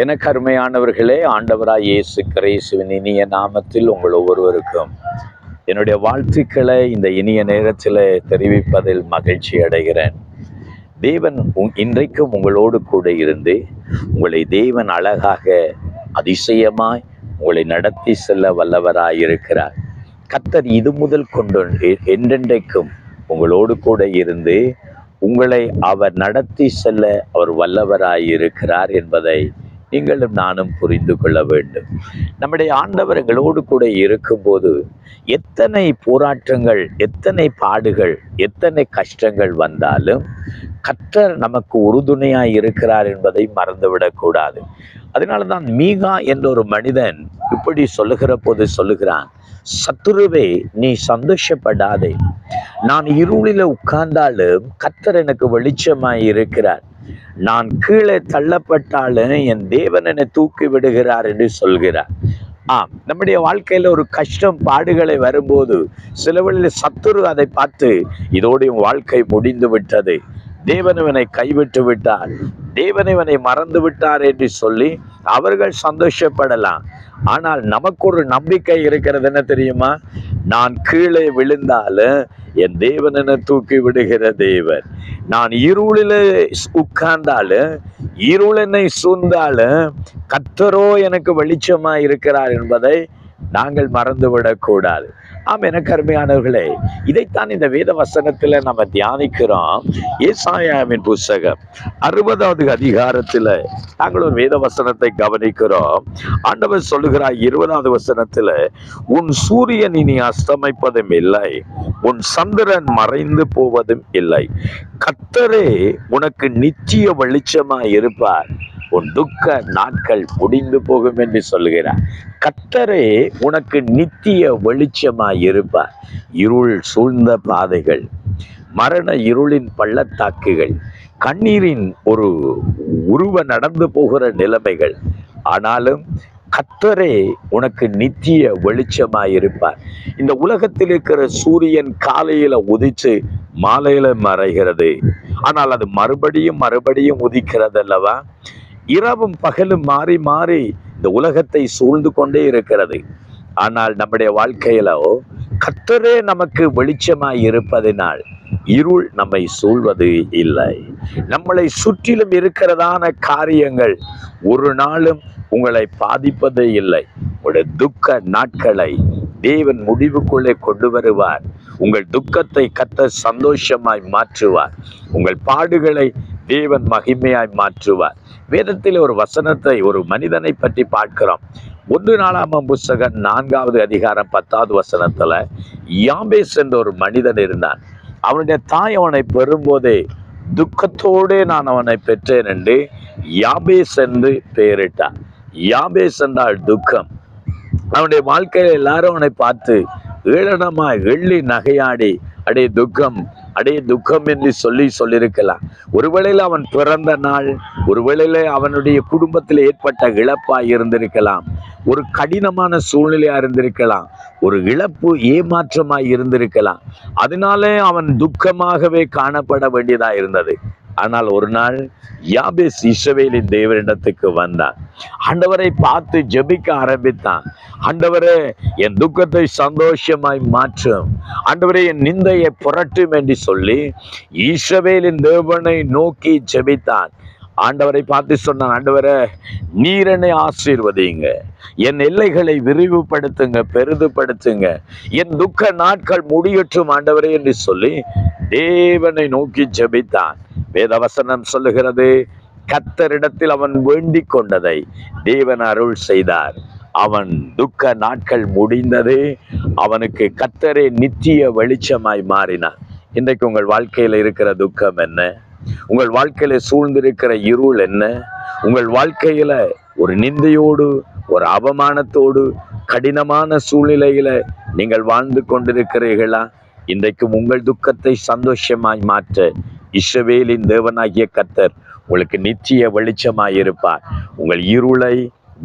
எனக்கு அருமையானவர்களே ஆண்டவராய் இயேசு கிரேசுவின் இனிய நாமத்தில் உங்கள் ஒவ்வொருவருக்கும் என்னுடைய வாழ்த்துக்களை இந்த இனிய நேரத்தில் தெரிவிப்பதில் மகிழ்ச்சி அடைகிறேன். தேவன் உங்- இன்றைக்கும் உங்களோடு கூட இருந்து உங்களை தேவன் அழகாக அதிசயமாய் உங்களை நடத்தி செல்ல வல்லவராய் இருக்கிறார். கத்தர் இது முதல் கொண்டு என்றென்றைக்கும் உங்களோடு கூட இருந்து உங்களை அவர் நடத்தி செல்ல அவர் வல்லவராய் இருக்கிறார் என்பதை நீங்களும் நானும் புரிந்து கொள்ள வேண்டும். நம்முடைய ஆண்டவர் எங்களோடு கூட இருக்கும்போது எத்தனை போராட்டங்கள் எத்தனை பாடுகள் எத்தனை கஷ்டங்கள் வந்தாலும் கற்றர் நமக்கு உறுதுணையாக இருக்கிறார் என்பதை மறந்துவிடக்கூடாது அதனால தான் மீகா என்ற ஒரு மனிதன் இப்படி சொல்லுகிற போது சொல்லுகிறான் சத்துருவே நீ சந்தோஷப்படாதே. நான் இருளில உட்கார்ந்தாலும் கத்தர் எனக்கு வெளிச்சமாய் இருக்கிறார். நான் கீழே தள்ளப்பட்டாலும் என் தேவன் என்னை தூக்கி விடுகிறார் என்று சொல்கிறார். ஆம் நம்முடைய வாழ்க்கையில ஒரு கஷ்டம் பாடுகளை வரும்போது சிலவழில் சத்துரு அதை பார்த்து இதோடு வாழ்க்கை முடிந்து விட்டது தேவன் இவனை கைவிட்டு விட்டார். தேவன் இவனை மறந்து விட்டார் என்று சொல்லி அவர்கள் சந்தோஷப்படலாம். ஆனால் நமக்கு ஒரு நம்பிக்கை இருக்கிறது என்ன தெரியுமா? நான் கீழே விழுந்தாலும் என் தேவன் என தூக்கி விடுகிற தேவன். நான் இருளில் உட்கார்ந்தாலும் இருள் என்னை சூழ்ந்தாலும் கத்தரோ எனக்கு வெளிச்சமாக இருக்கிறார் என்பதை நாங்கள் மறந்துவிடக்கூடாது. ஆம் என கருமையானவர்களே இதைத்தான் இந்த வேத வசனத்துல நம்ம தியானிக்கிறோம். ஏசாயாவின் புஸ்தகம் அறுபதாவது அதிகாரத்துல நாங்கள் ஒரு வேத வசனத்தை கவனிக்கிறோம். ஆண்டவர் சொல்லுகிறார் இருபதாவது வசனத்துல உன் சூரியன் இனி அஸ்தமிப்பதும் இல்லை உன் சந்திரன் மறைந்து போவதும் இல்லை. கத்தரே உனக்கு நிச்சய வெளிச்சமாய் இருப்பார். உன் துக்க நாட்கள் முடிந்து போகும் என்று சொல்கிறார் கத்தரே உனக்கு நித்திய வெளிச்சமாய் இருப்பார். இருள் சூழ்ந்த பாதைகள் மரண இருளின் பள்ளத்தாக்குகள் கண்ணீரின் ஒரு உருவ நடந்து போகிற நிலைமைகள். ஆனாலும் கத்தரே உனக்கு நித்திய வெளிச்சமாய் இருப்பார். இந்த உலகத்தில் இருக்கிற சூரியன் காலையில உதிச்சு மாலையில மறைகிறது. ஆனால் அது மறுபடியும் மறுபடியும் உதிக்கிறது அல்லவா இரவும் பகலும் மாறி மாறி இந்த உலகத்தை சூழ்ந்து கொண்டே இருக்கிறது. ஆனால் நம்முடைய வாழ்க்கையிலோ கத்தரே நமக்கு வெளிச்சமாய் இருப்பதினால் இருள் நம்மை சூழ்வது இல்லை. நம்மளை சுற்றிலும் இருக்கிறதான காரியங்கள் ஒரு நாளும் உங்களை பாதிப்பதே இல்லை. உங்களுடைய துக்க நாட்களை தேவன் முடிவுக்குள்ளே கொண்டு வருவார். உங்கள் துக்கத்தை கத்த சந்தோஷமாய் மாற்றுவார். உங்கள் பாடுகளை தேவன் மகிமையாய் மாற்றுவார். வேதத்தில் ஒரு வசனத்தை ஒரு மனிதனை பற்றி பார்க்கிறோம். ஒன்று நாளாம புஸ்தகம் நான்காவது அதிகாரம் பத்தாவது வசனத்தில் யாம்பேஸ் என்ற ஒரு மனிதன் இருந்தான். அவனுடைய தாய் அவனை பெறும்போதே துக்கத்தோடே நான் அவனை பெற்றேன் என்று யாபேஸ் என்று பெயரிட்டான். யாபேஸ் என்றால் துக்கம். அவனுடைய வாழ்க்கையில் எல்லாரும் அவனை பார்த்து ஏளனமா எள்ளி நகையாடி அடே துக்கம் அடே துக்கம் என்று சொல்லி சொல்லியிருக்கலாம். ஒருவேளையில் அவன் பிறந்த நாள் ஒருவேளையில் அவனுடைய குடும்பத்தில் ஏற்பட்ட இழப்பாக இருந்திருக்கலாம். ஒரு கடினமான சூழ்நிலையா இருந்திருக்கலாம். ஒரு இழப்பு ஏமாற்றமாய் இருந்திருக்கலாம். அதனாலே அவன் துக்கமாகவே காணப்பட வேண்டியதா இருந்தது. ஆனால் ஒரு நாள் யாபேஸ் இஸ்ரவேலின் தேவரிடத்துக்கு வந்தான். ஆண்டவரை பார்த்து ஜெபிக்க ஆரம்பித்தான். ஆண்டவரே என் துக்கத்தை சந்தோஷமாய் மாற்றும். ஆண்டவரே என் நிந்தையை புரட்டும் என்று சொல்லி இஸ்ரவேலின் தேவனை நோக்கி ஜெபித்தான். ஆண்டவரை பார்த்து சொன்னான் ஆண்டவரை நீரனை ஆசீர்வதிங்க என் எல்லைகளை விரிவுபடுத்துங்க பெரிதுபடுத்துங்க. என் துக்க நாட்கள் முடியற்றும் ஆண்டவரே என்று சொல்லி தேவனை நோக்கி ஜெபித்தான். வேதவசனம் சொல்லுகிறது கத்தரிடத்தில் அவன் வேண்டிக் கொண்டதை தேவன் அருள் செய்தார். அவன் துக்க நாட்கள் முடிந்தது அவனுக்கு கத்தரே நித்திய வெளிச்சமாய் மாறினான் இன்றைக்கு உங்கள் வாழ்க்கையில் இருக்கிற துக்கம் என்ன? உங்கள் வாழ்க்கையில சூழ்ந்திருக்கிற இருள் என்ன? உங்கள் வாழ்க்கையில ஒரு நிந்தையோடு ஒரு அவமானத்தோடு கடினமான சூழ்நிலையில நீங்கள் வாழ்ந்து கொண்டிருக்கிறீர்களா? இன்றைக்கும் உங்கள் துக்கத்தை சந்தோஷமாய் மாற்ற இஸ்ரவேலின் தேவனாகிய கத்தர் உங்களுக்கு நிச்சய வெளிச்சமாய் இருப்பார் உங்கள் இருளை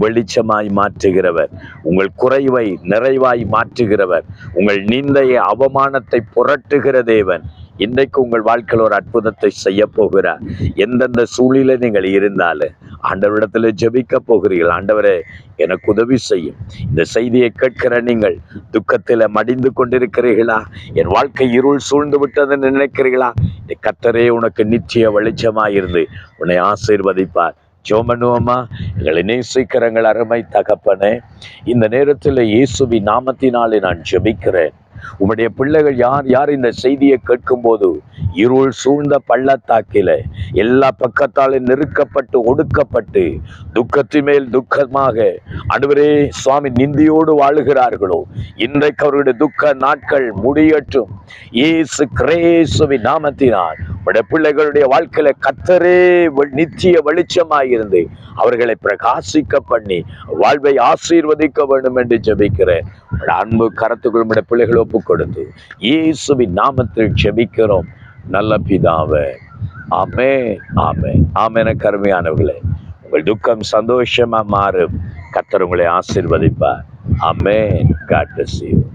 வெளிச்சமாய் மாற்றுகிறவர். உங்கள் குறைவை நிறைவாய் மாற்றுகிறவர். உங்கள் நிந்தைய அவமானத்தை புரட்டுகிற தேவன் இன்றைக்கு உங்கள் வாழ்க்கையில் ஒரு அற்புதத்தை செய்ய போகிறார். எந்தெந்த சூழ்நிலை நீங்கள் இருந்தாலும் ஆண்டவரிடத்தில் ஜெபிக்க போகிறீர்கள். ஆண்டவரே எனக்கு உதவி செய்யும். இந்த செய்தியை கேட்கிற நீங்கள் துக்கத்தில் மடிந்து கொண்டிருக்கிறீர்களா? என் வாழ்க்கை இருள் சூழ்ந்து விட்டதுன்னு நினைக்கிறீர்களா? இந்த கத்தரே உனக்கு நிச்சய வெளிச்சமாயிருந்து உன்னை ஆசீர்வதிப்பார். ஜெபம் எங்களை நேசிக்கிறங்கள் அருமை தகப்பனே இந்த நேரத்தில் இயேசுவி நாமத்தினாலே நான் ஜெபிக்கிறேன். உம்முடைய பிள்ளைகள் யார் யார் இந்த செய்தியை கேட்கும்போது இருள் சூழ்ந்த பள்ளத்தாக்கில எல்லா பக்கத்தாலும் நெருக்கப்பட்டு ஒடுக்கப்பட்டு துக்கத்தின் மேல் துக்கமாக அனுவரே சுவாமி நிந்தியோடு வாழுகிறார்களோ? இன்றைக்கு அவருடைய துக்க நாட்கள் முடியட்டும். இயேசு கிரேசுவின் நாமத்தினால் உடைய பிள்ளைகளுடைய வாழ்க்கையில கத்தரே நித்திய வெளிச்சமாயிருந்து அவர்களை பிரகாசிக்க பண்ணி வாழ்வை ஆசீர்வதிக்க வேண்டும் என்று ஜெபிக்கிறேன். அன்பு கரத்துக்குள் உடைய பிள்ளைகள் கொடுத்து இயேசுவின் நாமத்தில் ஜெபிக்கிறோம். நல்ல பிதாவே. ஆமே ஆமே ஆமேன கருமையானவர்களே. உங்கள் துக்கம் சந்தோஷமாக மாறும். கத்தர் உங்களை ஆசிர்வதிப்பார். ஆமே காட்